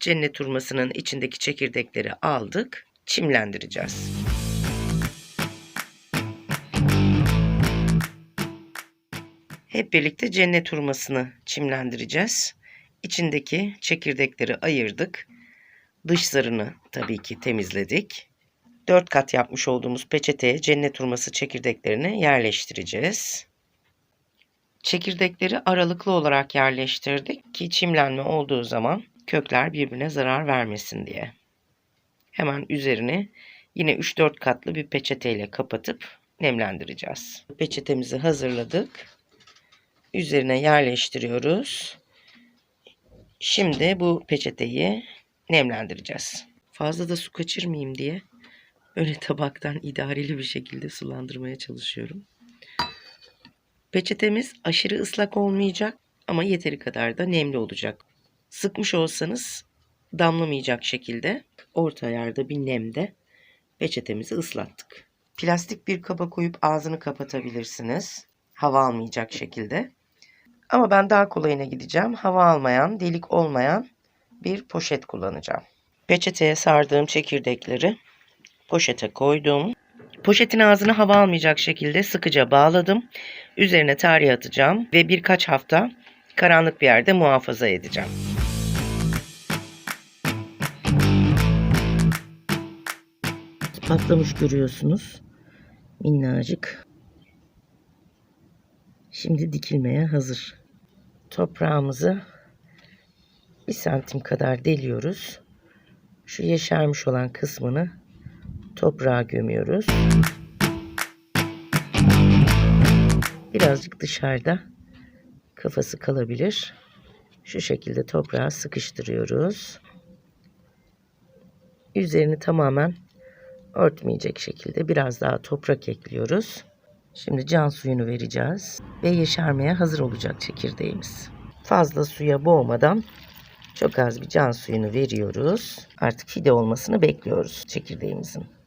cennet hurmasının içindeki çekirdekleri aldık. Çimlendireceğiz. Hep birlikte cennet hurmasını çimlendireceğiz. İçindeki çekirdekleri ayırdık. Dış zarını tabii ki temizledik. 4 kat yapmış olduğumuz peçeteye cennet hurması çekirdeklerini yerleştireceğiz. Çekirdekleri aralıklı olarak yerleştirdik ki çimlenme olduğu zaman kökler birbirine zarar vermesin diye. Hemen üzerini yine 3-4 katlı bir peçeteyle kapatıp nemlendireceğiz. Peçetemizi hazırladık. Üzerine yerleştiriyoruz. Şimdi bu peçeteyi nemlendireceğiz. Fazla da su kaçırmayayım diye böyle tabaktan idareli bir şekilde sulandırmaya çalışıyorum. Peçetemiz aşırı ıslak olmayacak ama yeteri kadar da nemli olacak. Sıkmış olsanız damlamayacak şekilde orta ayarda bir nemde peçetemizi ıslattık. Plastik bir kaba koyup ağzını kapatabilirsiniz. Hava almayacak şekilde. Ama ben daha kolayına gideceğim. Hava almayan, delik olmayan bir poşet kullanacağım. Peçeteye sardığım çekirdekleri poşete koydum. Poşetin ağzını hava almayacak şekilde sıkıca bağladım. Üzerine tarih atacağım ve birkaç hafta karanlık bir yerde muhafaza edeceğim. Patlamış görüyorsunuz. Minnacık. Şimdi dikilmeye hazır. Toprağımızı bir santim kadar deliyoruz. Şu yeşermiş olan kısmını toprağa gömüyoruz. Birazcık dışarıda kafası kalabilir. Şu şekilde toprağa sıkıştırıyoruz. Üzerini tamamen örtmeyecek şekilde biraz daha toprak ekliyoruz. Şimdi can suyunu vereceğiz ve yeşermeye hazır olacak çekirdeğimiz. Fazla suya boğmadan çok az bir can suyunu veriyoruz. Artık fide olmasını bekliyoruz çekirdeğimizin.